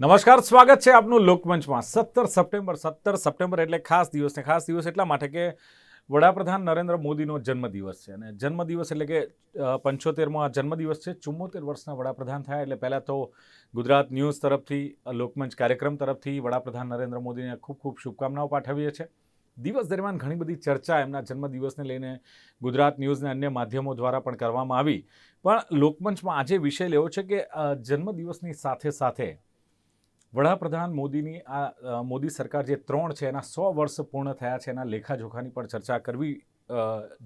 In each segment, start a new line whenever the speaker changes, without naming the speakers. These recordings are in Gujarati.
નમસ્કાર, સ્વાગત છે આપનું લોકમંચમાં. સત્તર સપ્ટેમ્બર સત્તર સપ્ટેમ્બર એટલે ખાસ દિવસ ને ખાસ દિવસ એટલા માટે કે વડાપ્રધાન નરેન્દ્ર મોદીનો જન્મદિવસ છે. અને જન્મદિવસ એટલે કે પંચોતેરમો આ જન્મદિવસ છે. ચુમ્મોતેર વર્ષના વડાપ્રધાન થયા એટલે પહેલાં તો ગુજરાત ન્યૂઝ તરફથી લોકમંચ કાર્યક્રમ તરફથી વડાપ્રધાન નરેન્દ્ર મોદીને ખૂબ ખૂબ શુભકામનાઓ પાઠવીએ છીએ. દિવસ દરમિયાન ઘણી બધી ચર્ચા એમના જન્મદિવસને લઈને ગુજરાત ન્યૂઝને અન્ય માધ્યમો દ્વારા પણ કરવામાં આવી. પણ લોકમંચમાં આજે વિષય લેવો છે કે જન્મદિવસની સાથે સાથે વડાપ્રધાન મોદીની આ મોદી સરકાર જે ત્રણ છે, એના સો વર્ષ પૂર્ણ થયા છે, એના લેખાજોખાની પણ ચર્ચા કરવી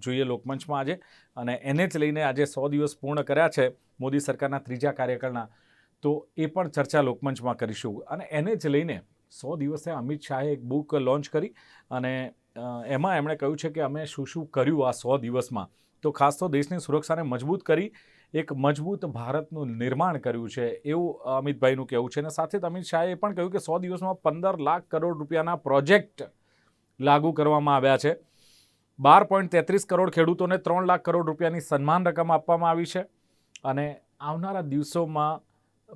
જોઈએ લોકમંચમાં આજે. અને એને જ લઈને આજે સો દિવસ પૂર્ણ કર્યા છે મોદી સરકારના ત્રીજા કાર્યકાળના. તો એ પણ ચર્ચા લોકમંચમાં કરીશું. અને એને જ લઈને સો દિવસે અમિત શાહે એક બુક લોન્ચ કરી. અને એમાં એમણે કહ્યું છે કે અમે શું શું કર્યું આ સો દિવસમાં. તો ખાસ તો દેશની સુરક્ષાને મજબૂત કરી એક મજબૂત ભારતનું નિર્માણ કર્યું છે એવું અમિતભાઈનું કહેવું છે. અને સાથે જ અમિત શાહે એ પણ કહ્યું કે સો દિવસમાં પંદર લાખ કરોડ રૂપિયાના પ્રોજેક્ટ લાગુ કરવામાં આવ્યા છે. બાર પોઈન્ટ તેત્રીસ કરોડ ખેડૂતોને ત્રણ લાખ કરોડ રૂપિયાની સન્માન રકમ આપવામાં આવી છે. અને આવનારા દિવસોમાં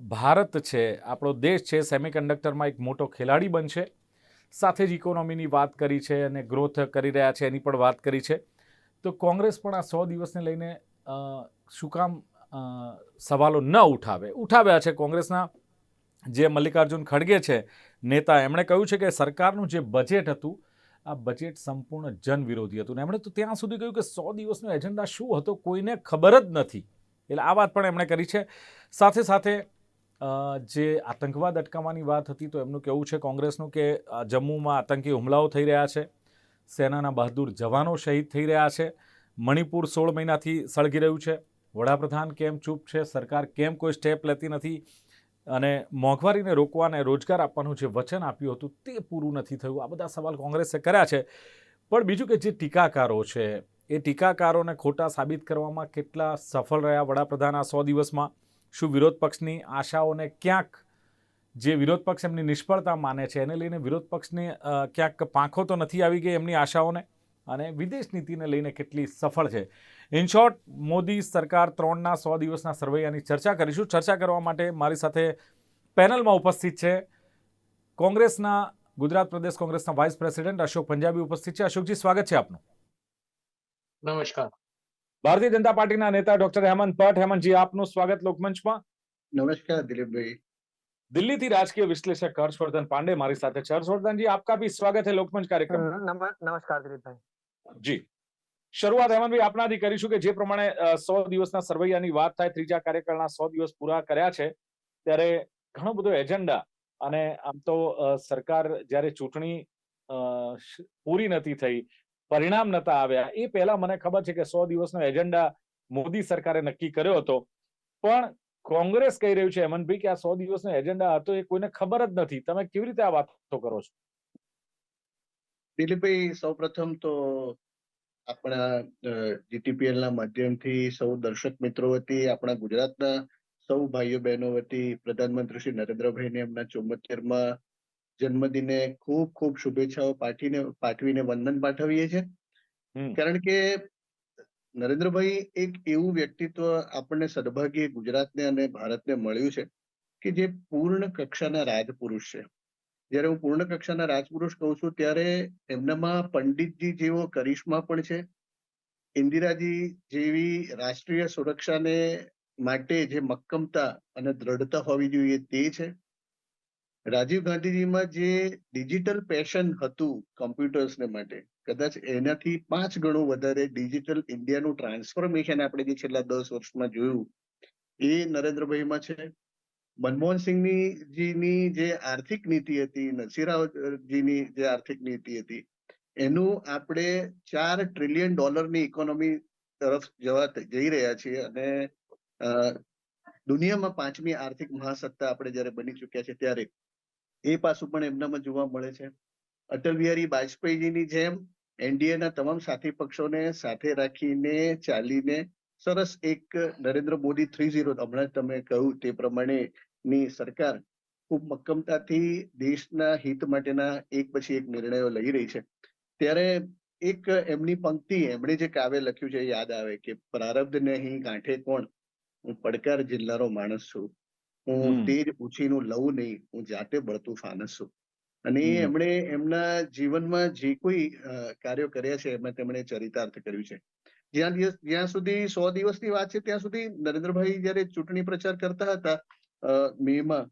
ભારત છે, આપણો દેશ છે, સેમિકન્ડક્ટરમાં એક મોટો ખેલાડી બનશે. સાથે જ ઇકોનોમીની વાત કરી છે અને ગ્રોથ કરી રહ્યા છે, એની પણ વાત કરી છે. તો કોંગ્રેસ પણ આ સો દિવસને લઈને શું કામ સવાલો ન ઉઠાવે. ઉઠાવ્યા છે કોંગ્રેસના જે મલ્લિકાર્જુન ખડગે છે, નેતા. એમણે કહ્યું છે કે સરકારનું જે બજેટ હતું, આ બજેટ સંપૂર્ણ જન વિરોધી હતું. ને એમણે તો ત્યાં સુધી કહ્યું કે સો દિવસનો એજન્ડા શું હતો કોઈને ખબર જ નથી. એટલે આ વાત પણ એમણે કરી છે. સાથે સાથે જે આતંકવાદ અટકાવવાની વાત હતી, તો એમનું કહેવું છે કોંગ્રેસનું કે જમ્મુમાં આતંકી હુમલાઓ થઈ રહ્યા છે. સેનાના બહાદુર જવાનો શહીદ થઈ રહ્યા છે. મણિપુર સોળ મહિનાથી સળગી રહ્યું છે. વડાપ્રધાન કેમ ચૂપ છે? સરકાર કેમ કોઈ સ્ટેપ લેતી નથી? અને મોંઘવારીને રોકવા અને રોજગાર આપવાનું જે વચન આપ્યું હતું તે પૂરું નથી થયું. આ બધા સવાલ કોંગ્રેસે કર્યા છે. પણ બીજું કે જે ટીકાકારો છે, એ ટીકાકારોને ખોટા સાબિત કરવામાં કેટલા સફળ રહ્યા વડાપ્રધાન આ સો દિવસમાં? શું વિરોધ પક્ષની આશાઓને ક્યાંક જે વિરોધ પક્ષ એમની નિષ્ફળતા માને છે, એને લઈને વિરોધ પક્ષની ક્યાંક પાંખો તો નથી આવી ગઈ એમની આશાઓને? અને વિદેશ નીતિને લઈને કેટલી સફળ છે? ઇન મોદી સરકાર ત્રણના સો દિવસના સર્વૈયાની ચર્ચા કરીશું. ચર્ચા કરવા માટે મારી સાથે પેનલમાં ઉપસ્થિત છે કોંગ્રેસના ગુજરાત પ્રદેશ કોંગ્રેસના વાઇસ પ્રેસિડેન્ટ અશોક પંજાબી ઉપસ્થિત છે. અશોકજી સ્વાગત છે આપનું.
નમસ્કાર.
ભારતીય જનતા પાર્ટીના નેતા ડોક્ટર હેમંત ભટ્ટ. હેમંતજી આપનું સ્વાગત લોકમંચમાં.
નમસ્કાર દિલીપભાઈ.
દિલ્હીથી રાજકીય વિશ્લેષક હર્ષવર્ધન પાંડે મારી સાથે છે. હર્ષવર્ધનજી આપકા ભી સ્વાગત હે લોકમંચ કાર્યક્રમ.
નમસ્કાર દિલીપભાઈ.
જી. શરૂઆત હેમંતભાઈ આપનાથી કરીશું કે જે પ્રમાણે સો દિવસના સરવૈયાની વાત થાય, ત્રીજા કાર્યકાળના સો દિવસ પૂરા કર્યા છે, ત્યારે ઘણો બધો એજન્ડા અને આમ તો સરકાર જ્યારે ચૂંટણી પૂરી નથી થઈ, પરિણામ નતા આવ્યા, એ પહેલા મને ખબર છે કે સો દિવસનો એજન્ડા મોદી સરકારે નક્કી કર્યો હતો. પણ કોંગ્રેસ કહી રહ્યું છે હેમંતભાઈ કે આ સો દિવસનો એજન્ડા હતો, એ કોઈને ખબર જ નથી. તમે કેવી રીતે આ વાતો કરો છો?
દિલીપભાઈ, સૌપ્રથમ તો આપણા જીટીપીએલ ના માધ્યમથી સૌ દર્શક મિત્રો વતી આપણા ગુજરાતના સૌ ભાઈઓ બહેનો વતી પ્રધાનમંત્રી શ્રી નરેન્દ્રભાઈને એમના ચુમ્મોતેરમાં જન્મદિને ખૂબ ખૂબ શુભેચ્છાઓ પાઠવીને પાઠવીને વંદન પાઠવીએ છીએ. કારણ કે નરેન્દ્રભાઈ એક એવું વ્યક્તિત્વ આપણને સદભાગ્યે ગુજરાતને અને ભારતને મળ્યું છે કે જે પૂર્ણ કક્ષાના રાજપુરુષ છે. જ્યારે હું પૂર્ણ કક્ષાના રાજપુરુષ કહું છું, ત્યારે એમનામાં પંડિતજી જેવો કરિશ્મા પણ છે. ઇન્દિરાજી જેવી રાષ્ટ્રીય સુરક્ષાને માટે જે મક્કમતા અને દ્રઢતા હોવી જોઈએ તે છે. રાજીવ ગાંધીજીમાં જે ડિજિટલ પેશન હતું કમ્પ્યુટર્સને માટે, કદાચ એનાથી પાંચ ગણું વધારે ડિજિટલ ઇન્ડિયાનું ટ્રાન્સફોર્મેશન આપણે જે છેલ્લા દસ વર્ષમાં જોયું, એ નરેન્દ્રભાઈમાં છે. મનમોહન સિંહની જીની જે આર્થિક નીતિ હતી, નરસિંહરાવજીની જે આર્થિક નીતિ હતી, એનું આપણે ચાર ટ્રિલિયન ડોલરની ઇકોનોમી તરફ જવા જઈ રહ્યા છીએ અને દુનિયામાં પાંચમી આર્થિક મહાસત્તા આપણે જ્યારે બની ચૂક્યા છે ત્યારે, એ પાસું પણ એમનામાં જોવા મળે છે. અટલ બિહારી વાજપેયીજીની જેમ એનડીએના તમામ સાથી પક્ષોને સાથે રાખીને ચાલીને સરસ એક નરેન્દ્ર મોદી થ્રી ઝીરો, હમણાં તમે કહ્યું તે પ્રમાણે ની સરકાર ખૂબ મક્કમતાથી દેશના હિત માટેના એક પછી એક નિર્ણયો લઈ રહી છે. ત્યારે એક એમની પંક્તિ એમણે જે કાવ્ય લખ્યું છે યાદ આવે કે પ્રારબ્ધ નહીં ગાંઠે કોણ? હું પડકાર જિલ્લાનો માણસ છું. હું. તેજ ઉછીનું લઉં નહીં. હું જાતે બળતું ફાનસ છું. અને એમણે એમના જીવનમાં જે કોઈ કાર્યો કર્યા છે એમાં તેમણે ચરિતાર્થ કર્યું છે. જ્યાં દિવસ જ્યાં સુધી સો દિવસની વાત છે ત્યાં સુધી નરેન્દ્રભાઈ જયારે ચૂંટણી પ્રચાર કરતા હતા મેમાં,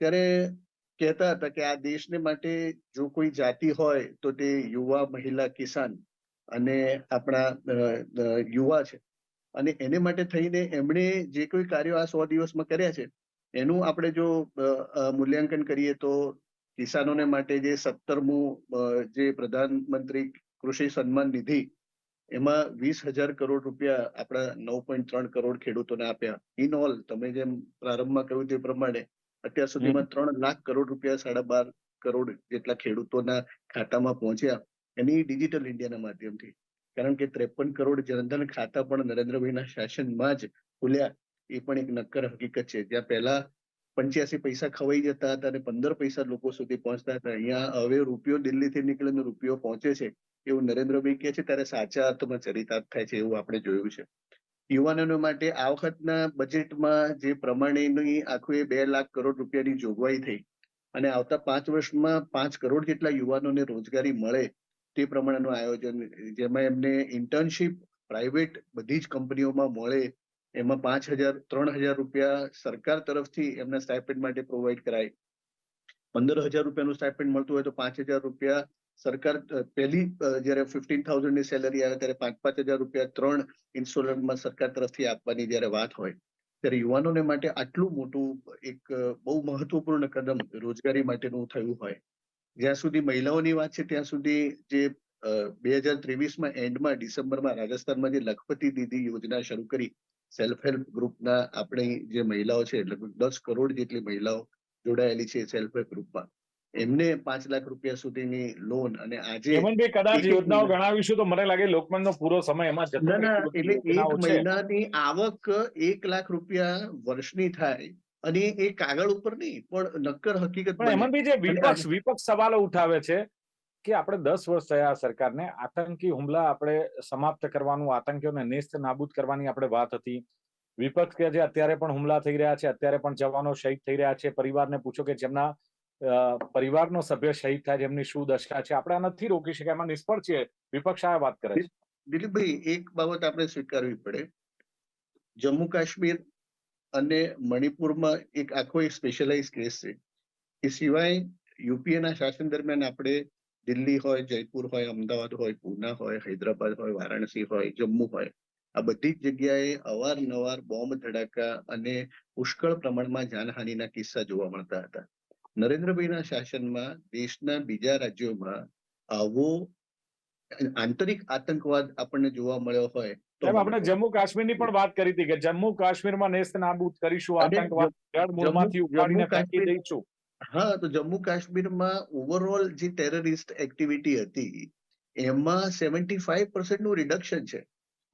ત્યારે કહેતા હતા કે આ દેશને માટે જો કોઈ જાતિ હોય તો તે યુવા, મહિલા, કિસાન અને આપણા યુવા છે. અને એને માટે થઈને એમણે જે કોઈ કાર્યો આ સો દિવસમાં કર્યા છે, એનું આપણે જો મૂલ્યાંકન કરીએ તો કિસાનોને માટે જે સત્તરમું જે પ્રધાનમંત્રી કૃષિ સન્માન નિધિ એમાં વીસ હજાર કરોડ રૂપિયા આપણા નવ પોઈન્ટ ત્રણ કરોડ ખેડૂતોને આપ્યા. ઇન ઓલ તમે જેમ પ્રારંભમાં કહ્યું તે પ્રમાણે અત્યાર સુધીમાં ત્રણ લાખ કરોડ રૂપિયા સાડા બાર કરોડ જેટલા ખેડૂતોના ખાતામાં પહોંચ્યા એની ડિજિટલ ઇન્ડિયાના માધ્યમથી. કારણ કે ત્રેપન કરોડ જનધન ખાતા પણ નરેન્દ્રભાઈના શાસનમાં જ ખુલ્યા. એ પણ એક નક્કર હકીકત છે. જ્યાં પહેલા પંચ્યાસી પૈસા ખવાઈ જતા હતા અને પંદર પૈસા લોકો સુધી પહોંચતા હતા. અહીંયા હવે રૂપિયો દિલ્હીથી નીકળે રૂપિયો પહોંચે છે. એવું નરેન્દ્રભાઈ કહે છે ત્યારે સાચા અર્થમાં ચરિતાર્થ થાય છે, એવું આપણે જોયું છે. યુવાનોને માટે આ વખતના બજેટમાં જે પ્રમાણેની આખું બે લાખ કરોડ રૂપિયાની જોગવાઈ થઈ અને આવતા પાંચ વર્ષમાં પાંચ કરોડ જેટલા યુવાનોને રોજગારી મળે તે પ્રમાણેનું આયોજન, જેમાં એમને ઇન્ટર્નશીપ પ્રાઇવેટ બધી જ કંપનીઓમાં મળે, એમાં પાંચ હજાર, ત્રણ હજાર રૂપિયા સરકાર તરફથી એમના સ્ટાઇપેન્ડ માટે પ્રોવાઈડ કરાય. પંદર હજાર રૂપિયાનું સ્ટાઇપેન્ડ મળતું હોય તો પાંચ હજાર રૂપિયા સરકાર પહેલી જયારે ફિફ્ટીન થાઉઝન્ડની સેલરી આવે ત્યારે પાંચ પાંચ હજાર રૂપિયા ત્રણ ઇન્સ્ટોલમેન્ટમાં સરકાર તરફથી આપવાની જ્યારે વાત હોય, ત્યારે યુવાનોને માટે આટલું મોટું એક બહુ મહત્વપૂર્ણ કદમ રોજગારી માટેનું થયું હોય. જ્યાં સુધી મહિલાઓની વાત છે, ત્યાં સુધી જે બે હજાર ત્રેવીસમાં એન્ડમાં ડિસેમ્બરમાં રાજસ્થાનમાં જે લખપતિ દીદી યોજના શરૂ કરી સેલ્ફ હેલ્પ ગ્રુપના આપણી જે મહિલાઓ છે, લગભગ દસ કરોડ જેટલી મહિલાઓ જોડાયેલી છે સેલ્ફ હેલ્પ ગ્રુપમાં એમને પાંચ લાખ રૂપિયા સુધીની લોન અને આજે
હેમંતભાઈ કદાચ યોજનાઓ ગણાવીશું તો મને લાગે લોકમનનો પૂરો સમય એમાં જતો
ના ના એટલે એક મહિનાની આવક એક લાખ રૂપિયા વર્ષની થાય અને એ કાગળ ઉપર નહીં પણ નક્કર હકીકત
પણ હેમંતભાઈ જે વિપક્ષ વિપક્ષ સવાલો ઉઠાવે છે કે આપણે દસ વર્ષ થયા સરકારને આતંકી હુમલા આપણે સમાપ્ત કરવાનું આતંકીઓને નેસ્ત નાબૂદ કરવાની આપણે વાત હતી. વિપક્ષ કે જે અત્યારે પણ હુમલા થઈ રહ્યા છે અત્યારે પણ જવાનો શહીદ થઈ રહ્યા છે પરિવારને પૂછો કે જેમના પરિવારનો સભ્ય શહીદ થાય એમની શું દશા છે. આપણે નથી રોકી શક્યા એમાં નિષ્ફળ છે વિપક્ષ આ વાત કરે છે.
દિલીપભાઈ, એક બાબત આપણે સ્વીકારવી પડે. જમ્મુ કાશ્મીર અને મણિપુરમાં એક આખો એક સ્પેશિયલાઇઝ કેસ છે. એ સિવાય યુપીએ ના શાસન દરમિયાન આપણે દિલ્હી હોય, જયપુર હોય, અમદાવાદ હોય, પૂના હોય, હૈદરાબાદ હોય, વારાણસી હોય, જમ્મુ હોય. આ બધી જ જગ્યાએ અવારનવાર બોમ્બ ધડાકા અને પુષ્કળ પ્રમાણમાં જાનહાનિના કિસ્સા જોવા મળતા હતા. નરેન્દ્રભાઈના શાસનમાં દેશના બીજા રાજ્યોમાં આવો આંતરિક આતંકવાદ આપણને જોવા મળ્યો હોય તો
આપણે જમ્મુ કાશ્મીરની પણ વાત કરી હતી કે જમ્મુ કાશ્મીરમાં નેસ્ત નાબૂદ કરીશું આતંકવાદ જળ મૂળમાંથી
જમ્મુ-
ઉપાડીને ફેંકી
કાશ્મીર-
દઈશું.
હા તો જમ્મુ કાશ્મીરમાં ઓવરઓલ જે ટેરરિસ્ટ એક્ટિવિટી હતી એમાં સેવન્ટી ફાઈવનું રિડક્શન છે.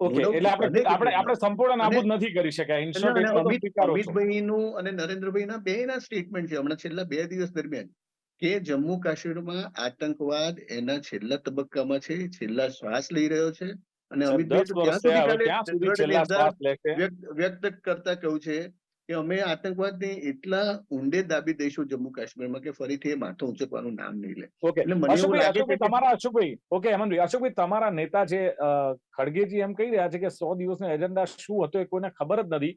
ઓકે એટલે આપણે આપણે આપણે સંપૂર્ણ નાબૂદ નથી કરી શક્યા. ઇન શોર્ટ
અને
એટલું તો
અમિત
સ્વીકારો છો.
અમિતભાઈનું અને નરેન્દ્રભાઈના બેના સ્ટેટમેન્ટ છે. હમણાં છેલ્લા બે દિવસ દરમિયાન કે જમ્મુ કાશ્મીરમાં આતંકવાદ એના છેલ્લા તબક્કામાં છે. છેલ્લા શ્વાસ લઈ રહ્યો છે. અને અમિતભાઈ વ્યક્ત કરતા કહ્યું છે કે અમે આતંકવાદને એટલા ઊંડે દાબી દઈશું જમ્મુ કાશ્મીરમાં કે ફરીથી એ માથું ઉંચકવાનું નામ નહીં લે.
ઓકે
એટલે મને એવું લાગે છે
તમારા અશોકભાઈ ઓકે હેમંતભાઈ અશોકભાઈ તમારા નેતા છે ખડગેજી એમ કહી રહ્યા છે કે સો દિવસનો એજન્ડા શું હતો એ કોઈને ખબર જ નથી.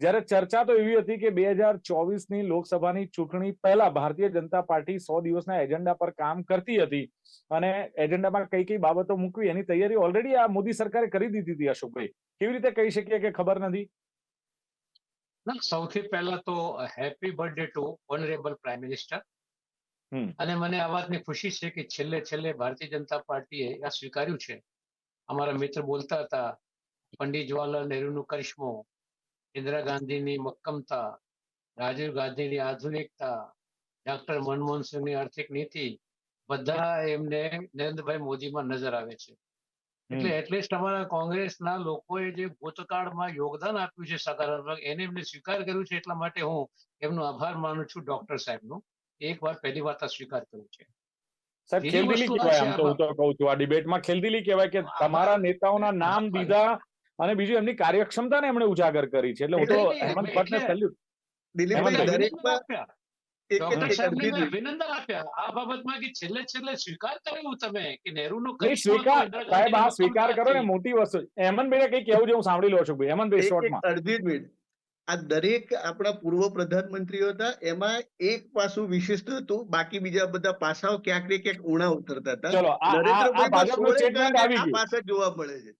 જ્યારે ચર્ચા તો એવી હતી કે બે હજાર ચોવીસની લોકસભાની ચૂંટણી પહેલા ભારતીય જનતા પાર્ટી સો દિવસના એજન્ડા પર કામ કરતી હતી અને એજન્ડામાં કઈ કઈ બાબતો મૂકવી એની તૈયારી ઓલરેડી આ મોદી સરકારે કરી દીધી હતી અશોકભાઈ. કેવી રીતે કહી શકીએ કે ખબર નથી?
ના સૌથી પહેલા તો happy birthday to honourable prime
minister
અને મને આ વાતની ખુશી છે કે છેલ્લે છેલ્લે ભારતીય જનતા પાર્ટીએ આ સ્વીકાર્યું છે. અમારા મિત્ર બોલતા હતા પંડિત જવાહરલાલ નહેરુનું કરિશ્મો ઇન્દિરા ગાંધીની મક્કમતા રાજીવ ગાંધીની આધુનિકતા ડોક્ટર મનમોહન સિંહની આર્થિક નીતિ બધા એમને નરેન્દ્રભાઈ મોદીમાં નજર આવે છે. એટલે એટલીસ્ટ અમારા કોંગ્રેસના લોકોએ જે ભૂતકાળમાં યોગદાન આપ્યું છે સકારાત્મક એને એમને સ્વીકાર કર્યું છે એટલા માટે હું એમનો આભાર માનું છું ડોક્ટર સાહેબનો. એક વાર પહેલી વાત આ સ્વીકાર કર્યું છે.
સાહેબ ખેલદિલી કહેવાય આમ તો હું તો કહું છું આ ડિબેટમાં ખેલદિલી કહેવાય કે તમારા નેતાઓના નામ દીધા અને બીજું એમની કાર્યક્ષમતાને એમણે ઉજાગર કરી છે. એટલે હું તો હેમંત ભટ્ટને salute
દિલીપભાઈ દરેકમાં
અભિનંદન આપ્યા. આ બાબતમાં કે છેલ્લે છેલ્લે સ્વીકાર કર્યું તમે કે નહેરુનું
સ્વીકાર સાહેબ આ સ્વીકાર કરો ને મોટી વસ્તુ. હેમંતભાઈ કઈ કેવું છે હું સાંભળી લઉં છું હેમંતભાઈ શોર્ટમાં
અડધી મિનિટ. આ દરેક આપણા પૂર્વ પ્રધાનમંત્રીઓ હતા એમાં એક પાસું વિશિષ્ટ હતું બાકી બીજા બધા પાસાઓ ક્યાંક ને ક્યાંક ઉણા ઉતરતા હતા. પાસા જોવા મળે છે.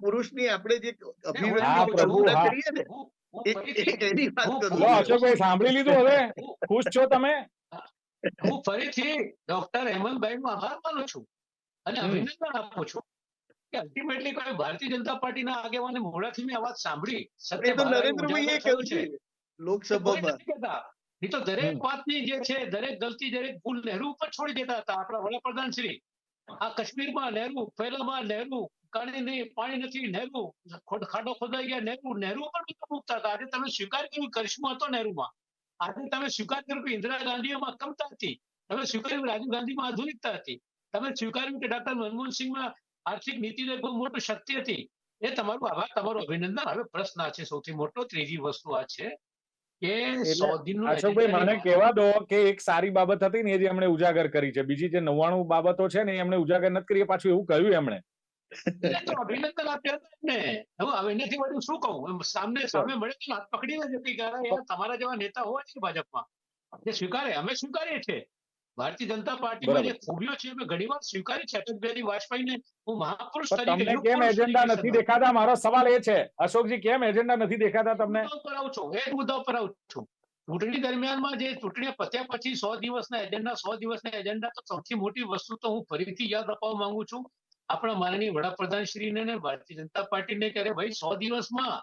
પુરુષની આપણે જે અભિવ્યક્તિ. કરીએ ને
અશોકભાઈ સાંભળી લીધું હવે. ખુશ છો તમે?
હું ફરીથી ડોક્ટર હેમંતભાઈ નો આભાર માનું છું અને અભિનંદન આપું છું કે અલ્ટિમેટલી કોઈ ભારતીય જનતા પાર્ટીના આગેવાને મોઢાથી મેં અવાજ સાંભળી. સત્ય
એ નરેન્દ્રભાઈએ કહ્યું છે. લોકસભામાં.
તો દરેક વાતની જે છે દરેક ગલતી દરેક ભૂલ નહેરુ ઉપર છોડી દેતા હતા આપણા વડાપ્રધાન શ્રી. આ કાશ્મીરમાં નહેરુ પહેલામાં નહેરુ પાણી નહીં પાણી નથી નહેરુ ખાડો ખોદાઈ ગયા નહેરુ નહેરુ બધું મૂકતા હતા. આજે તમે સ્વીકાર કર્યું કરિશ્મા હતો નહેરુમાં. આજે તમે સ્વીકાર કર્યું કે ઇન્દિરા ગાંધીમાં કમતા હતી. તમે સ્વીકાર્યું રાજીવ ગાંધીમાં આધુનિકતા હતી. તમે સ્વીકાર્યું કે ડોક્ટર મનમોહનસિંહમાં આર્થિક નીતિને બહુ મોટી શક્તિ હતી. એ તમારું આભાર તમારું અભિનંદન. હવે પ્રશ્ન આ છે સૌથી મોટો ત્રીજી વસ્તુ આ છે
અશોકભાઈ મને કહેવા દો કે એક સારી બાબત હતી ને એ જે એમણે ઉજાગર કરી છે. બીજી જે નવ્વાણું બાબતો છે ને એમણે ઉજાગર નથી કરી પાછું એવું કહ્યું એમણે.
અભિનંદન આપ્યા હતા ને હવે એનાથી વધુ શું કહું? સામને સામે મળે તો હાથ પકડી લેજો કે યાર તમારા જેવા નેતા હોવા છે ભાજપમાં. જે સ્વીકારે અમે સ્વીકારીએ છીએ. ભારતીય જનતા પાર્ટીમાં જે ખૂબીઓ છે અમે ઘણીવાર સ્વીકારી છે. અટલ બિહારી વાજપેયીને હું મહાપુરુષ તરીકે
કેમ એજન્ડા નથી દેખાતા? મારો સવાલ એ છે. અશોકજી કેમ એજન્ડા નથી દેખાતા તમને?
ઉપર આવું છું. એ મુદ્દા ઉપર આવું છું. ચૂંટણી દરમિયાનમાં જે ચૂંટણી પત્યા પછી સો દિવસના એજન્ડા સો દિવસના એજન્ડા તો સૌથી મોટી વસ્તુ તો હું ફરીથી યાદ અપાવવા માંગુ છું. આપણા માનનીય વડાપ્રધાન ને ભારતીય જનતા પાર્ટીને કે ભાઈ, સો દિવસમાં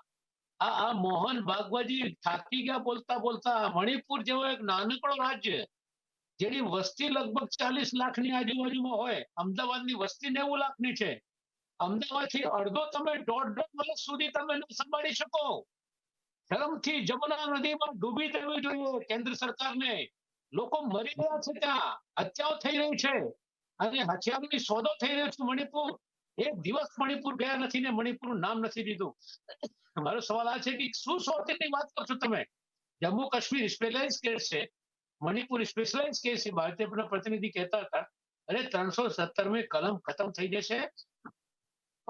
આ આ મોહન ભાગવતજી થાકી ગયા બોલતા બોલતા મણિપુર જેવો એક નાનકડો રાજ્ય, જેની વસ્તી લગભગ ચાલીસ લાખની આજુબાજુમાં હોય, અમદાવાદની વસ્તી નેવું લાખની છે. અમદાવાદથી અડધો તમે દોઢ દોઢ વર્ષ સુધી તમે સંભાળી શકો. ધરમથી જમુના નદીમાં ડૂબી જવી જોઈએ કેન્દ્ર સરકારને. લોકો મરી રહ્યા છે ત્યાં. હત્યાઓ થઈ રહી છે. અને હથિયારની સોદો થઈ રહ્યો છે મણિપુર. એક દિવસ મણિપુર ગયા નથી ને મણિપુરનું નામ નથી લીધું. મારો સવાલ આ છે કે શું સોતીની વાત કરશો તમે? જમ્મુ કાશ્મીર સ્પેશલાઇઝ કેસ છે. મણિપુર સ્પેશલાઇઝ કેસ છે. ભારતીય પ્રતિનિધિ કહેતા હતા. અરે ત્રણસો સત્તરમી કલમ ખતમ થઈ જશે.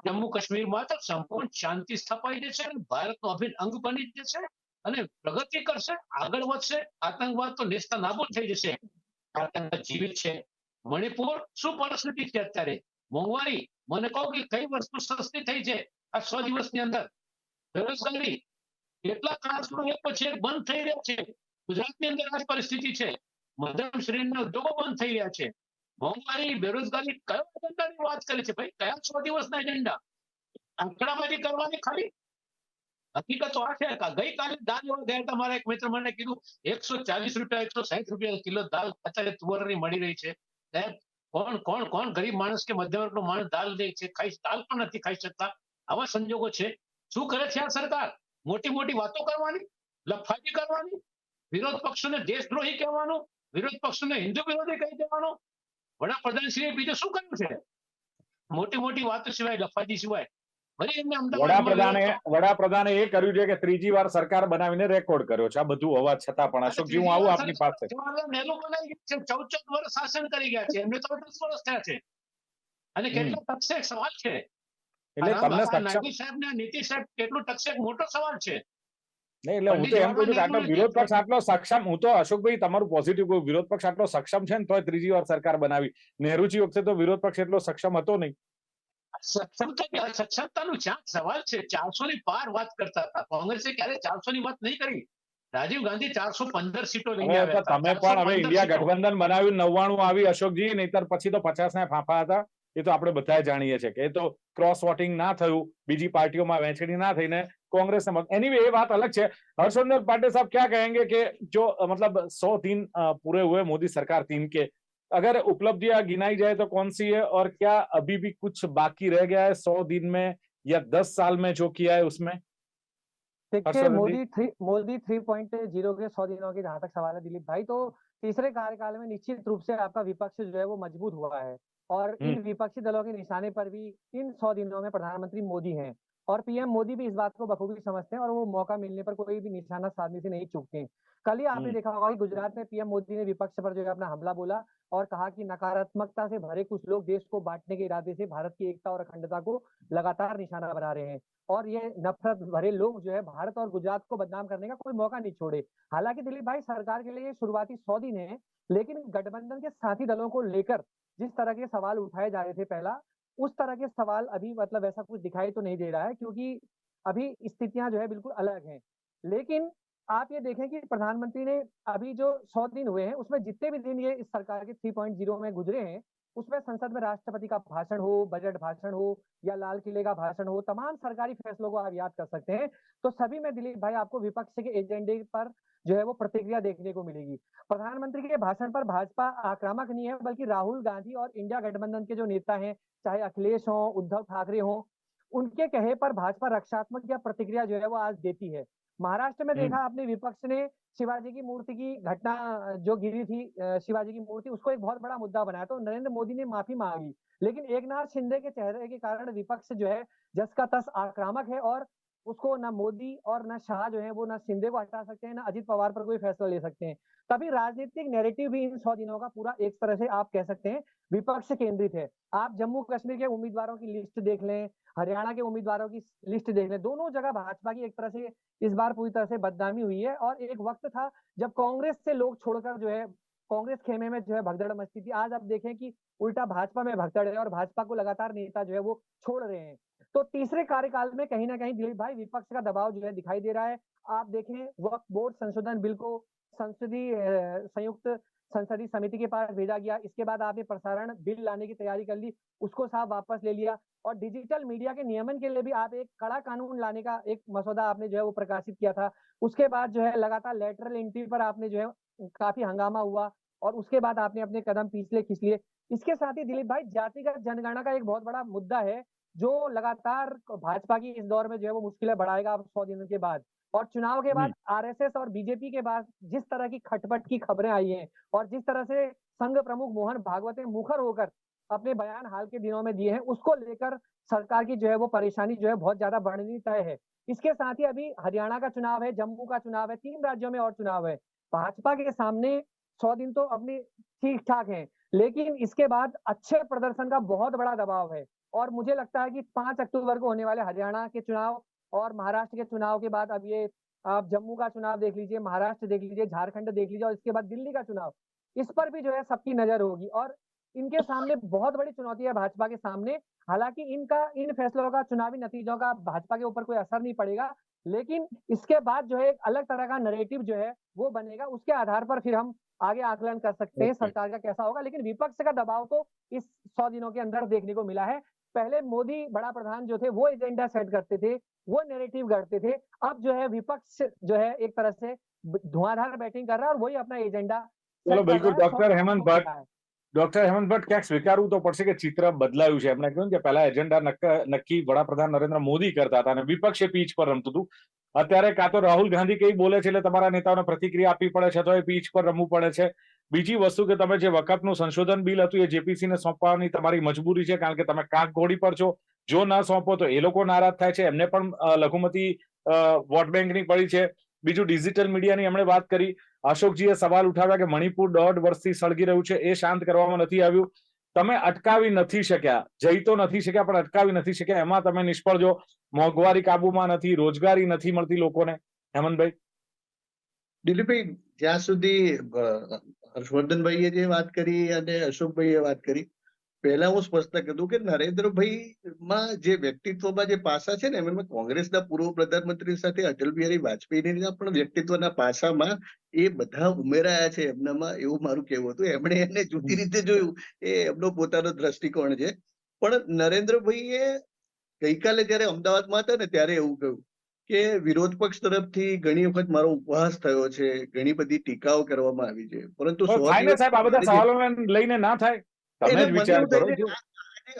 જમ્મુ કાશ્મીરમાં તો સંપૂર્ણ શાંતિ સ્થપાઈ જશે અને ભારતનો અભિન્ન અંગ બની જશે અને પ્રગતિ કરશે, આગળ વધશે. આતંકવાદ તો નેસ્તા નાબૂદ થઈ જશે. આતંકવાદ જીવિત છે. મણિપુર શું પરિસ્થિતિ છે અત્યારે? મોંઘવારી? મને કહો કે કઈ વસ્તુ સસ્તી થઈ છે આ સો દિવસની અંદર? બેરોજગારી? કેટલા કાળમાં એક પછી એક બંધ થઈ રહ્યા છે? ગુજરાતની અંદર આ પરિસ્થિતિ છે. મધ્યમ શ્રેણીના ઉદ્યોગો બંધ થઈ રહ્યા છે. મોંઘવારી, બેરોજગારી કયો એજન્ડાની વાત કરે છે? ભાઈ, કયા સો દિવસના એજન્ડા આંકડાબાજી કરવાની ખરી હકીકત તો આ છે ગઈકાલે દાલ એવા ગયા હતા. મારા એક મિત્ર મને કીધું, એકસો ચાલીસ રૂપિયા, એકસો સાહીઠ રૂપિયા કિલો દાલ અત્યારે તુવરની મળી રહી છે. કોણ કોણ કોણ ગરીબ માણસ કે મધ્યમ વર્ગનો માણસ દાલ લે છે? ખાઈ, દાલ પણ નથી ખાઈ શકતા. આવા સંજોગો છે. શું કરે છે આ સરકાર? મોટી મોટી વાતો કરવાની? લફાજી કરવાની? વિરોધ પક્ષને દેશદ્રોહી કહેવાનો? વિરોધ પક્ષને હિન્દુ વિરોધી કહી દેવાનો? વડાપ્રધાન શ્રી બીજું શું કર્યું છે? મોટી મોટી વાતો સિવાય, લફાજી સિવાય
વડાપ્રધાને વડાપ્રધાને એ કર્યું છે કે ત્રીજી વાર સરકાર બનાવીને રેકોર્ડ કર્યો છે. આ બધું હોવા છતાં પણ અશોકજી હું આવું આપની પાસે.
ચૌદ ચૌદ વર્ષ શાસન કરી ગયા છે. એમને તો દસ વર્ષ થયા છે. અને કેટલો ટકશે સવાલ છે.
એટલે તમને સક્ષમ
સાહેબ ને નીતિ સાહેબ કેટલું ટકશે મોટો સવાલ છે.
નહીં એટલે હું તો એમ કહું છું આટલો વિરોધ પક્ષ આટલો સક્ષમ હું તો અશોકભાઈ તમારું પોઝિટિવ કહું વિરોધ પક્ષ આટલો સક્ષમ છે ને તો ત્રીજી વાર સરકાર બનાવી. નહેરુજી વખતે તો વિરોધ પક્ષ એટલો સક્ષમ હતો નહીં.
સક્ષમતાનો જ્યાં સવાલ છે. ચારસો ની પાર વાત કરતા હતા. કોંગ્રેસે ક્યારે ચારસો ની વાત નહીં કરી? રાજીવ ગાંધી ચારસો પંદર સીટો લઈને આવ્યા
તમે પણ હવે ઇન્ડિયા ગઠબંધન બનાવ્યું નવ્વાણું આવી અશોકજી નહીતર પછી તો પચાસ ના ફાંફા હતા. એ તો આપણે બધા જાણીએ છીએ કે એ તો ક્રોસ વોટિંગ ના થયું. બીજી પાર્ટીઓમાં વહેંચણી ના થઈને કોંગ્રેસ એની એ વાત અલગ છે. હર્ષવર્ધન પાંડે સાહેબ ક્યાં કહેંગે કે જો મતલબ સો દિન પૂરે હુએ મોદી સરકાર તીન કે अगर उपलब्धियाँ गिनाई जाए तो कौन सी है और क्या अभी भी कुछ बाकी रह गया है सौ दिन में या दस साल में जो किया है उसमें?
देखिए Modi three Modi three point zero के सौ दिनों की जहाँ तक सवाल है दिलीप भाई तो तीसरे कार्यकाल में निश्चित रूप से आपका विपक्ष जो है वो मज़बूत हुआ है और इन
हम्म।
विपक्षी दलों के निशाने पर भी इन सौ दिनों में प्रधानमंत्री मोदी हैं और पीएम मोदी भी इस बात को बखूबी समझते हैं और वो मौका मिलने पर कोई भी निशाना साधने से नहीं चूकते हैं। कल ही आपने
हम्म।
देखा होगा कि गुजरात में पीएम मोदी ने विपक्ष पर जो है अपना हमला बोला और कहा कि नकारात्मकता से भरे कुछ लोग देश को बांटने के इरादे से भारत की एकता और अखंडता को लगातार निशाना बना रहे हैं। और ये नफरत भरे लोग जो है भारत और गुजरात को बदनाम करने का कोई मौका नहीं छोड़े। हालाँकि दिलीप भाई सरकार के लिए ये शुरुआती सौ दिन है लेकिन गठबंधन के साथी दलों को लेकर जिस तरह के सवाल उठाए जा रहे थे पहला उस तरह के सवाल अभी मतलब ऐसा कुछ दिखाई तो नहीं दे रहा है क्योंकि अभी स्थितियाँ जो है बिल्कुल अलग हैं। लेकिन आप ये देखें कि प्रधानमंत्री ने अभी जो सौ दिन हुए हैं, उसमें जितने भी दिन ये इस सरकार के 3.0 में गुजरे हैं, उसमें संसद में राष्ट्रपति का भाषण हो, बजट भाषण हो, या लाल किले का भाषण हो, तमाम सरकारी फैसलों को आप याद कर सकते हैं। तो सभी में दिलीप भाई, आपको विपक्ष के एजेंडे पर जो है वो प्रतिक्रिया देखने को मिलेगी। प्रधानमंत्री के भाषण पर भाजपा आक्रामक नहीं है, बल्कि राहुल गांधी और इंडिया गठबंधन के जो नेता हैं, चाहे अखिलेश हो, उद्धव ठाकरे हो, उनके कहे पर भाजपा रक्षात्मक या प्रतिक्रिया जो है वो आज देती है। महाराष्ट्र में
हम्म।
देखा आपने विपक्ष ने शिवाजी की मूर्ति की घटना जो गिरी थी शिवाजी की मूर्ति उसको एक बहुत बड़ा मुद्दा बनाया तो नरेंद्र मोदी ने माफ़ी मांगी लेकिन एक नाथ शिंदे के चेहरे के कारण विपक्ष जो है जस का तस आक्रामक है और उसको ना मोदी और ना शाह जो है वो ना शिंदे को हटा सकते हैं, ना अजित पवार पर कोई फैसला ले सकते हैं। तभी राजनीतिक नैरेटिव भी इन सौ दिनों का पूरा एक तरह से आप कह सकते हैं विपक्ष केंद्रित है। आप जम्मू कश्मीर के उम्मीदवारों की लिस्ट देख लें, हरियाणा के उम्मीदवारों की लिस्ट देख लें, दोनों जगह भाजपा की एक तरह से इस बार पूरी तरह से बदनामी हुई है और एक वक्त था जब कांग्रेस से लोग छोड़कर जो है, कांग्रेस खेमे में जो है भगदड़ मचती थी। आज आप देखें कि उल्टा भाजपा में भगदड़ है और भाजपा को लगातार नेता जो है वो छोड़ रहे हैं। तो तीसरे कार्यकाल में कहीं ना कहीं दिलीप भाई विपक्ष का दबाव जो है दिखाई दे रहा है। आप देखें, वक्त बोर्ड संशोधन बिल को संसदीय संयुक्त संसदीय समिति के पास भेजा गया। इसके बाद आपने प्रसारण बिल लाने की तैयारी कर ली, उसको साफ़ वापस ले लिया। और डिजिटल मीडिया के नियमन के लिए भी आप एक कड़ा कानून लाने का एक मसौदा आपने जो है वो प्रकाशित किया था। उसके बाद जो है लगातार लेटरल एंट्री पर आपने जो है काफ़ी हंगामा हुआ और उसके बाद आपने अपने कदम पिछले खींच लिए। इसके साथ ही दिलीप भाई जातिगत जनगणना का एक बहुत बड़ा मुद्दा है। जो लगातार भाजपा की इस दौर में जो है वो मुश्किलें बढ़ाएगा अब सौ दिनों के बाद। और चुनाव के बाद आरएसएस और बीजेपी के बाद जिस तरह की खटपट की खबरें आई हैं और जिस तरह से संघ प्रमुख मोहन भागवत ने मुखर होकर अपने बयान हाल के दिनों में दिए हैं उसको लेकर सरकार की जो है वो परेशानी जो है बहुत ज़्यादा बढ़नी तय है। इसके साथ ही अभी हरियाणा का चुनाव है जम्मू का चुनाव है तीन राज्यों में और चुनाव है। भाजपा के सामने सौ दिन तो अपने ठीक ठाक है लेकिन इसके बाद अच्छे प्रदर्शन का बहुत बड़ा दबाव है। और मुझे लगता है कि पाँच अक्टूबर को होने वाले हरियाणा के चुनाव और महाराष्ट्र के चुनाव के बाद अब ये आप जम्मू का चुनाव देख लीजिए महाराष्ट्र देख लीजिए झारखंड देख लीजिए और इसके बाद दिल्ली का चुनाव इस पर भी जो है सबकी नज़र होगी। और इनके सामने बहुत बड़ी चुनौती है भाजपा के सामने। हालाँकि इनका इन फैसलों का चुनावी नतीजों का भाजपा के ऊपर कोई असर नहीं पड़ेगा लेकिन इसके बाद जो है एक अलग तरह का नरेटिव जो है वो बनेगा। उसके आधार पर फिर हम आगे आकलन कर सकते हैं सरकार का कैसा होगा। लेकिन विपक्ष का दबाव तो इस सौ दिनों के अंदर देखने को मिला है। पहले मोदी बड़ा प्रधान जो थे वो एजेंडा सेट करते थे वो नैरेटिव करते थे अब जो है विपक्ष जो है एक तरह से धुआंधार बैटिंग कर रहा है और वही अपना एजेंडा
ચલો બિલકુલ ડોક્ટર હેમંત ભટ્ટ ડોક્ટર હેમંત ભટ્ટ ક્યાંક સ્વીકારવું તો પડશે કે ચિત્ર બદલાયું છે એમણે કહ્યું કે પહેલા એજન્ડા નક્કી વડાપ્રધાન નરેન્દ્ર મોદી કરતા હતા અને વિપક્ષ એ પીચ પર રમતું હતું અત્યારે કાં તો રાહુલ ગાંધી કઈ બોલે છે એટલે તમારા નેતાઓને પ્રતિક્રિયા આપવી પડે છે તો એ પીચ પર રમવું પડે છે બીજી વસ્તુ કે તમે જે વકફનું સંશોધન બિલ હતું એ જેપીસી સોંપવાની તમારી મજબૂરી છે, કારણ કે તમે કાક ઘોડી પર છો. જો ના સોંપો તો એ લોકો નારાજ થાય છે. એમને પણ લઘુમતી વોટ બેંકની પડી છે. બીજું ડિજિટલ મીડિયાની એમણે વાત કરી. અશોકજીએ સવાલ ઉઠાવ્યા કે મણિપુર દોઢ વર્ષથી સળગી રહ્યું છે. એ શાંત કરવામાં નથી આવ્યું. તમે અટકાવી નથી શક્યા. જઈ તો નથી શક્યા, પણ અટકાવી નથી શક્યા. એમાં તમે નિષ્ફળ જો. મોંઘવારી કાબુમાં નથી. રોજગારી નથી મળતી લોકોને. હેમંતભાઈ?
દિલીપભાઈ, જ્યાં સુધી હર્ષવર્ધનભાઈએ જે વાત કરી અને અશોકભાઈએ વાત કરી, પહેલા હું સ્પષ્ટ કીધું કે નરેન્દ્રભાઈ માં જે વ્યક્તિત્વમાં જે પાસા છે ને, એમાં કોંગ્રેસના પૂર્વ પ્રધાનમંત્રી સાથે અટલ બિહારી વાજપેયીના પણ વ્યક્તિત્વના પાસામાં એ બધા ઉમેરાયા છે એમનામાં એવું મારું કહેવું હતું. એમણે એને જુદી રીતે જોયું. એ એમનો પોતાનો દ્રષ્ટિકોણ છે. પણ નરેન્દ્રભાઈએ ગઈકાલે જયારે અમદાવાદમાં હતા ને, ત્યારે એવું કહ્યું. કે વિરોધ પક્ષ તરફથી ઘણી વખત મારો ઉપવાસ થયો છે ઘણી બધી ટીકાઓ કરવામાં આવી છે. પરંતુ
સાહેબ આ બધા સવાલોને લઈને ના થાય? તમે જ વિચાર કરો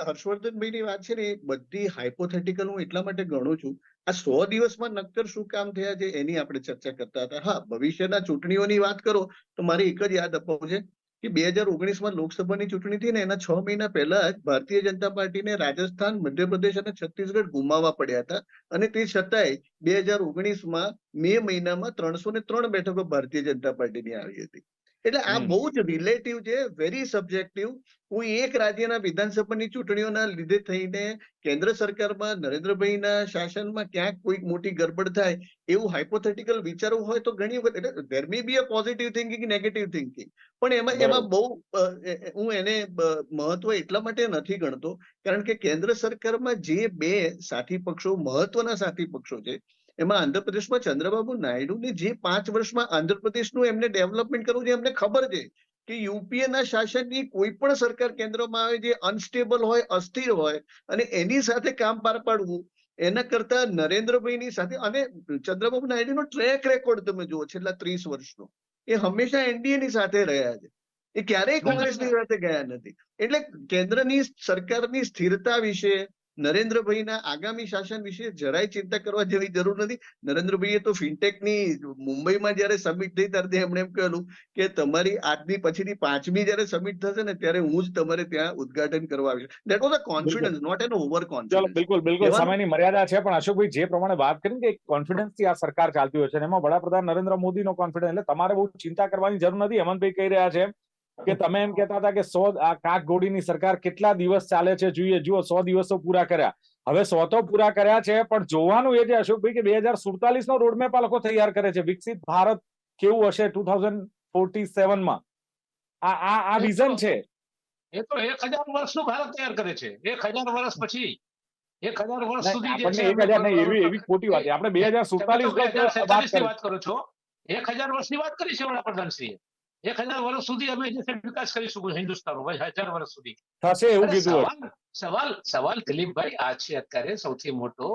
હર્ષવર્ધનભાઈ ની વાત છે ને બધી હાઇપોથેટિકલ હું એટલા માટે ગણું છું. આ સો દિવસમાં નક્કર શું કામ થયા છે એની આપણે ચર્ચા કરતા હતા. હા ભવિષ્યના ચૂંટણીઓની વાત કરો તો મારી એક જ યાદ અપાવું છે. કે બે હજાર ઓગણીસમાં લોકસભાની ચૂંટણી થઈ ને એના છ મહિના પહેલા જ ભારતીય જનતા પાર્ટીને રાજસ્થાન, મધ્યપ્રદેશ અને છત્તીસગઢ ગુમાવવા પડ્યા હતા. અને તે છતાંય બે હજાર ઓગણીસમાં મે મહિનામાં ત્રણસો ને ત્રણ બેઠકો ભારતીય જનતા પાર્ટીની આવી હતી. એટલે આ બહુ જ રિલેટિવ છે વેરી સબ્જેક્ટિવ કોઈ એક રાજ્યના વિધાનસભાની ચૂંટણીઓના લીધે થઈને કેન્દ્ર સરકારમાં નરેન્દ્રભાઈના શાસનમાં ક્યાંક કોઈક મોટી ગરબડ થાય એવું હાઇપોથેટિકલ વિચારવું હોય તો ઘણી વખત એટલે there may be a positive thinking negative thinking પણ એમાં એમાં બહુ હું એને મહત્વ એટલા માટે નથી ગણતો. કારણ કે કેન્દ્ર સરકારમાં જે બે સાથી પક્ષો મહત્વના સાથી પક્ષો છે એમાં આંધ્રપ્રદેશમાં ચંદ્રબાબુ નાયડુને જે પાંચ વર્ષમાં આંધ્રપ્રદેશનું એમને ડેવલપમેન્ટ કરવું છે એમને ખબર છે કે યુપીએના શાસનની કોઈ પણ સરકાર કેન્દ્રમાં આવે જે અનસ્ટેબલ હોય અસ્થિર હોય અને એની સાથે કામ પાર પાડવું એના કરતા નરેન્દ્રભાઈની સાથે અને ચંદ્રબાબુ નાયડુનો ટ્રેક રેકોર્ડ તમે જુઓ છેલ્લા ત્રીસ વર્ષનો એ હંમેશા એનડીએ ની સાથે રહ્યા છે. એ ક્યારેય કોંગ્રેસની સાથે ગયા નથી. એટલે કેન્દ્રની સરકારની સ્થિરતા વિશે નરેન્દ્રભાઈના આગામી શાસન વિશે જરાય ચિંતા કરવા જેવી જરૂર નથી. નરેન્દ્રભાઈએ તો ફિનટેકની મુંબઈમાં જ્યારે સમિટ થઈ ત્યારે એમણે એમ કહેલું કે તમારી આજની પછીની પાંચમી જ્યારે સમિટ થશે ને ત્યારે હું જ તમારે ત્યાં ઉદઘાટન કરવા આવીશ. That was a confidence not an
over
confidence
બિલકુલ બિલકુલ. સમયની મર્યાદા છે પણ અશોકભાઈ જે પ્રમાણે વાત કરીને કે કોન્ફિડન્સથી આ સરકાર ચાલતી હોય છે એમાં વડાપ્રધાન નરેન્દ્ર મોદીનો કોન્ફિડન્સ એટલે તમારે બહુ ચિંતા કરવાની જરૂર નથી. હેમંતભાઈ કહી રહ્યા છે કે તમે એમ કહેતા હતા કે સો આ કાક ગોડીની સરકાર કેટલા દિવસ ચાલે છે? જોઈએ જુઓ સો દિવસો પૂરા કર્યા. હવે સો તો પૂરા કર્યા છે પણ જોવાનું એ છે અશોકભાઈ કે બે હજાર સુડતાલીસ નો રોડમેપ આ લોકો તૈયાર કરે છે. વિકસિત ભારત કેવું હશે ટુ થાઉઝન્ડ ફોર્ટી સેવનમાં આ આ આ વિઝન છે.
એ તો એક હજાર વર્ષનું ભારત તૈયાર કરે છે. એક હજાર વર્ષ પછી. એક હજાર વર્ષ સુધી
આપણને એક હજાર નહીં એવી એવી ખોટી વાત છે. આપણે બે હજાર સુડતાલીસ
તમે તો 2047 વાતની
કરી
વાત કરો છો. એક હજાર વર્ષની વાત કરી છે વડાપ્રધાનશ્રીએ. એક હજાર વર્ષ સુધી અમે જે વિકાસ કરીશું હિન્દુસ્તાનનો ભાઈ હજાર વર્ષ સુધી.
થશે એવું કીધું
સવાલ સવાલ દિલીપભાઈ આ છે અત્યારે સૌથી મોટો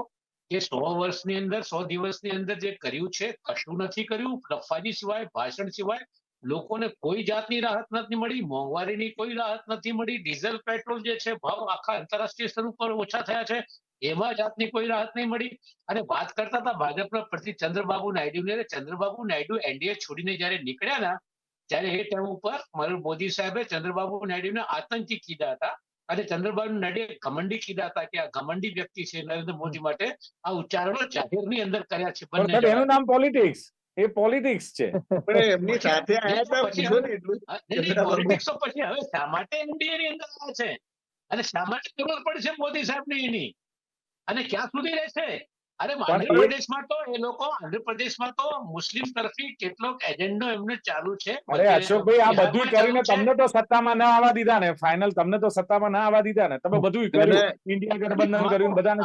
કે સો વર્ષની અંદર સો દિવસની અંદર જે કર્યું છે કશું નથી કર્યું લફાજી સિવાય ભાષણ સિવાય લોકોને કોઈ જાતની રાહત નથી મળી મોંઘવારીની કોઈ રાહત નથી મળી ડીઝલ પેટ્રોલ જે છે ભાવ આખા આંતરરાષ્ટ્રીય સ્તર ઉપર ઓછા થયા છે એમાં જાતની કોઈ રાહત નહીં મળી. અને વાત કરતા હતા ભાજપના પ્રતિ ચંદ્રબાબુ નાયડુને ચંદ્રબાબુ નાયડુ એનડીએ છોડીને જયારે નીકળ્યા ના ત્યારે એ ટાઈમ ઉપર મારું મોદી સાહેબે ચંદ્રબાબુ નાયડુને આતંકી કીધા હતા. અને ચંદ્રબાબુ નાયડુએ ઘમંડી કીધા હતા કે આ ઘમંડી વ્યક્તિ છે નરેન્દ્ર મોદી માટે આ ઉચ્ચારણો જાહેરની અંદર કર્યા છે બંને
સાહેબ, એનું નામ પોલિટિક્સ એ પોલિટિક્સ છે.
પણ એમની સાથે આયા હતા
પછી
પૂછો ને એટલું
તો પછી હવે શા માટે એનડીએ ની અંદર આવ્યા છે? અને શા માટે જરૂર પડશે મોદી સાહેબની એની? અને ક્યાં સુધી રહેશે? અરે આંધ્રપ્રદેશમાં તો એ લોકો આંધ્રપ્રદેશમાં તો મુસ્લિમ તરફી કેટલોક એજન્ડો એમને ચાલુ છે.
અરે અશોકભાઈ આ બધું કરીને તમને તો સત્તામાં ના આવવા દીધા ને. ફાઇનલ તમને તો સત્તામાં ના આવવા દીધા ને. તમે બધું કર્યું. ઇન્ડિયા ગઠબંધન કર્યું બધાને.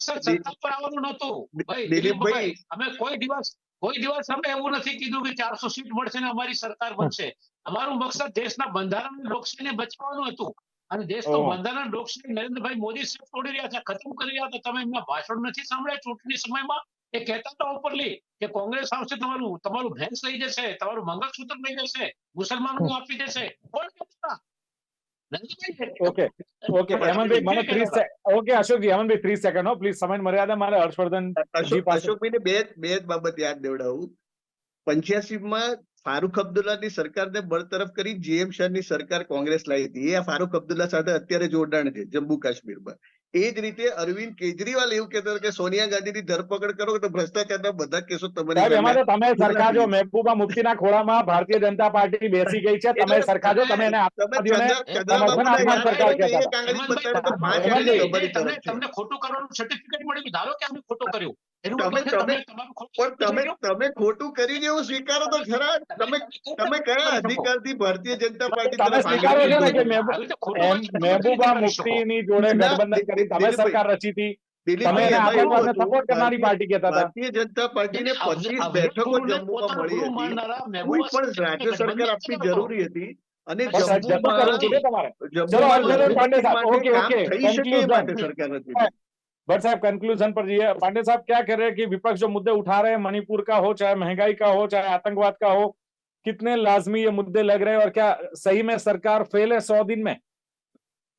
સત્તા પર આવવાનું નહોતું. ભાઈ
દિલીપભાઈ,
અમે કોઈ દિવસ કોઈ દિવસ અમે એવું નથી કીધું કે ચારસો સીટ મળશે ને અમારી સરકાર બનશે. અમારું મકસદ દેશના બંધારણ લોકશાહીને બચાવવાનું હતું. અને દેશ
તો
બંધારણ લોકશાહી નરેન્દ્રભાઈ મોદી સાહેબ તોડી રહ્યા છે ખતમ કરી રહ્યા તમે એમના ભાષણ નથી સાંભળ્યા ચૂંટણી સમયમાં? એ કહેતા હતા ઉપરલી કે કોંગ્રેસ આવશે તમારું તમારું ભેંસ લઈ જશે તમારું મંગળસૂત્ર લઈ જશે મુસલમાનો આપી દેશે. કોણ કહેતા
ઓકે. ઓકે હેમંતભાઈ મને ત્રીસ ઓકે અશોકજી હેમંતભાઈ ત્રીસ સેકન્ડ હો. પ્લીઝ સમય મર્યાદા મારે હર્ષવર્ધન અશોકભાઈ
અશોક બે બે જ બાબત યાદ દેવડાવું. પંચ્યાસી માં ફારૂક અબ્દુલ્લાની સરકારને બરતરફ કરી જીએમ શાહની સરકાર કોંગ્રેસ લાવી હતી. એ આ ફારૂક અબ્દુલ્લા સાથે અત્યારે જોડાણ છે જમ્મુ કાશ્મીરમાં. એ જ રીતે અરવિંદ કેજરીવાલ એવું કહેતા કે સોનિયા ગાંધીની ધરપકડ કરો તો ભ્રષ્ટાચારના બધા કેસો તમારી
એમાં તો તમે સરકાજો મહેબૂબા મુફ્તીના ખોળામાં ભારતીય જનતા પાર્ટી બેસી ગઈ છે તમે
સરકાર
જો તમે એને સરકાર
તમને ખોટું કરવાનું સર્ટિફિકેટ મળ્યું ધારો કે અમે ખોટું કર્યું.
તમે-
તમે
પણ તમે તમે ખોટું કરીને એવું સ્વીકારો તો ખરા. તમે તમે કયા અધિકારથી ભારતીય જનતા પાર્ટી
તમે સ્વીકારો છો ને કે મહેબૂબ- મુફ્તીની જોડે ગઠબંધન કરી તમે સરકાર રચી હતી તમે સપોર્ટ કરનારી
ભારતીય-
પાર્ટી કહેતા હતા.
ભારતીય જનતા પાર્ટીને
એટલે આ-
પચીસ
આ
બેઠકો જમ્મુમાં મળી હતી. કોઈ પણ રાજ્ય સરકાર આપવી જરૂરી હતી અને જમ્મુમાં
ઓકે, ઓકે,
માટે સરકાર હતી.
बट साहब कंक्लूजन पर ये पांडे साहब क्या कह रहे हैं कि विपक्ष जो मुद्दे उठा रहे हैं मणिपुर का हो चाहे महँगाई का हो चाहे आतंकवाद का हो कितने लाजमी ये मुद्दे लग रहे हैं और क्या सही में सरकार फेल है सौ दिन में?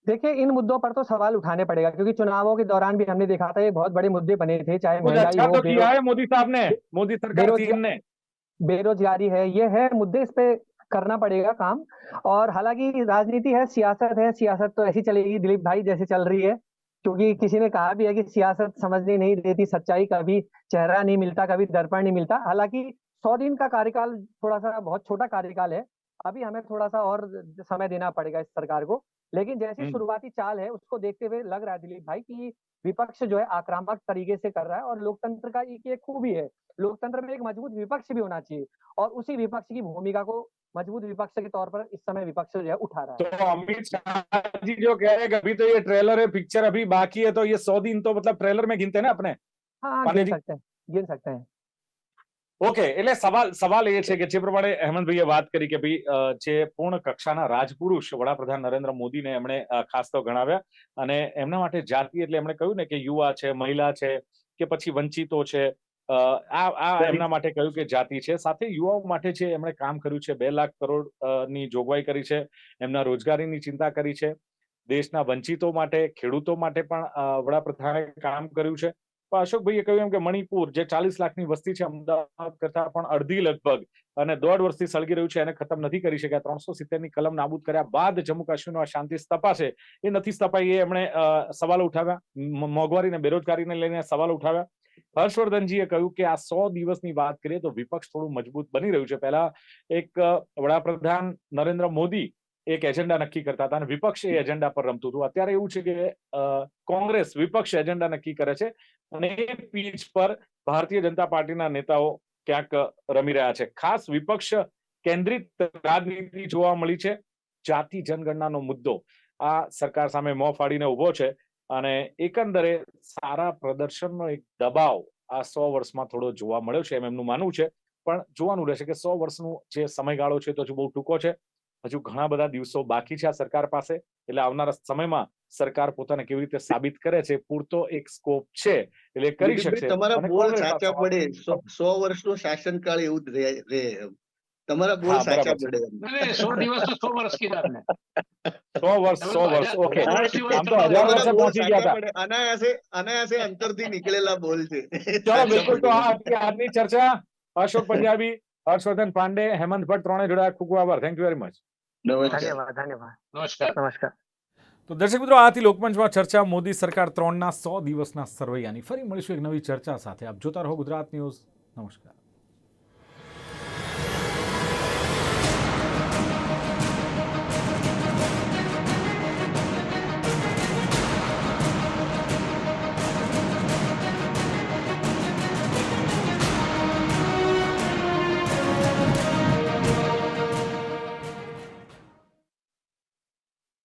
देखिए इन मुद्दों पर तो सवाल उठाने पड़ेगा क्योंकि चुनावों के दौरान भी हमने देखा था ये बहुत बड़े मुद्दे बने थे चाहे महँगाई
अच्छा
हो
तो किया है मोदी साहब ने मोदी सरकार टीम ने।
बेरोजगारी है ये है मुद्दे इस पे करना पड़ेगा काम। और हालाँकि राजनीति है सियासत है सियासत तो ऐसी चलेगी दिलीप भाई जैसे चल रही है। क्योंकि किसी ने कहा भी है कि सियासत समझने नहीं देती सच्चाई कभी चेहरा नहीं मिलता कभी दर्पण नहीं मिलता। हालाँकि सौ दिन का कार्यकाल थोड़ा सा बहुत छोटा कार्यकाल है। अभी हमें थोड़ा सा और समय देना पड़ेगा इस सरकार को। लेकिन जैसी
हम्म।
शुरुआती चाल है उसको देखते हुए लग रहा है दिलीप भाई कि विपक्ष जो है आक्रामक तरीके से कर रहा है और लोकतंत्र का एक एक खूबी है। लोकतंत्र में एक मज़बूत विपक्ष भी होना चाहिए और उसी विपक्ष की भूमिका को मजबूत विपक्ष के तौर पर इस समय विपक्ष जो है उठा रहा है
तो अमित शाह जी जो कह रहे हैं कि अभी तो ये ट्रेलर है पिक्चर अभी बाकी है तो ये सौ दिन तो मतलब ट्रेलर में गिनते हैं ना अपने
हाँ हाँ
पांडे
गिन
जी।
सकते हैं गिन सकते हैं
ઓકે એટલે સવાલ સવાલ એ છે કે જે પ્રમાણે હેમંતભાઈએ વાત કરી કે ભાઈ અ, જે પૂર્ણ કક્ષાના રાજપુરુષ વડાપ્રધાન નરેન્દ્ર મોદીને એમણે અ, ખાસ તો ગણાવ્યા અને એમના માટે જાતિ એટલે એમણે કહ્યું ને કે યુવા છે મહિલા છે કે પછી વંચિતો છે અ, આ આ એમના માટે કહ્યું કે જાતિ છે? સાથે યુવાઓ માટે છે એમણે કામ કર્યું છે બે લાખ કરોડની જોગવાઈ કરી છે એમના રોજગારીની ચિંતા કરી છે દેશના વંચિતો માટે ખેડૂતો માટે પણ વડાપ્રધાને કામ કર્યું છે. પણ અશોકભાઈએ કહ્યું એમ કે મણિપુર જે ચાલીસ લાખની વસ્તી છે અમદાવાદ કરતા પણ અડધી લગભગ અને દોઢ વર્ષથી સળગી રહ્યું છે એને ખતમ નથી કરી શક્યા. ત્રણસો સિત્તેરની કલમ નાબૂદ કર્યા બાદ જમ્મુ કાશ્મીરનો આ શાંતિ સ્થપાશે. એ નથી સ્થપાઈ એ એમણે સવાલ ઉઠાવ્યા. મોંઘવારી અને બેરોજગારીને લઈને સવાલ ઉઠાવ્યા. હર્ષવર્ધનજીએ કહ્યું કે આ સો દિવસની વાત કરીએ તો વિપક્ષ થોડું મજબૂત બની રહ્યું છે. પહેલા એક વડાપ્રધાન નરેન્દ્ર મોદી એક એજન્ડા નક્કી કરતા હતા અને વિપક્ષ એ એજન્ડા પર રમતું હતું. અત્યારે એવું છે કે કોંગ્રેસ વિપક્ષ એજન્ડા નક્કી કરે છે અને એ પીચ પર ભારતીય જનતા પાર્ટીના નેતાઓ ક્યાંક રમી રહ્યા છે. ખાસ વિપક્ષ કેન્દ્રિત રાજનીતિ જોવા મળી છે. જાતિ જનગણનાનો મુદ્દો આ સરકાર સામે મોં ફાડીને ઊભો છે. અને એકંદરે સારા પ્રદર્શનનો એક દબાવ આ સો વર્ષમાં થોડો જોવા મળ્યો છે એમ એમનું માનવું છે. પણ જોવાનું રહેશે કે સો વર્ષનું જે સમયગાળો છે તો હજુ બહુ ટૂંકો છે. હજુ ઘણા બધા દિવસો બાકી છે આ સરકાર પાસે. એટલે આવનારા સમયમાં સરકાર પોતાને કેવી રીતે સાબિત કરે છે પૂરતો એક સ્કોપ છે. એટલે કરી
શકે
શકશે.
તમારા બોલ સાચા પડે. સો- વર્ષનો શાસનકાળ એવું જ રહે. તમારા બોલ સાચા પડે
અરે 100 દિવસ તો 100 વર્ષ કી વાત ને
100 વર્ષ 100 વર્ષ ઓકે આમ તો
1000
વર્ષે પહોંચી ગયા હતા
અનાયા છે અનાયા છે અંતર થી નીકળેલા બોલ છે
ચલો બિલકુલ તો આ હતી આજની ચર્ચા અશોક પંજાબી હર્ષવર્ધન પાંડે હેમંત ભટ્ટ ત્રણે જોડાયા ખૂબ આભાર થેન્ક યુ વેરી મચ
ધન્યવાદ ધન્યવાદ
નમસ્કાર
નમસ્કાર
તો દર્શક મિત્રો આથી લોકમંચમાં ચર્ચા મોદી સરકાર ત્રણના સો દિવસના સરવૈયાની ફરી મળીશું એક નવી ચર્ચા સાથે આપ જોતા રહો ગુજરાત ન્યૂઝ નમસ્કાર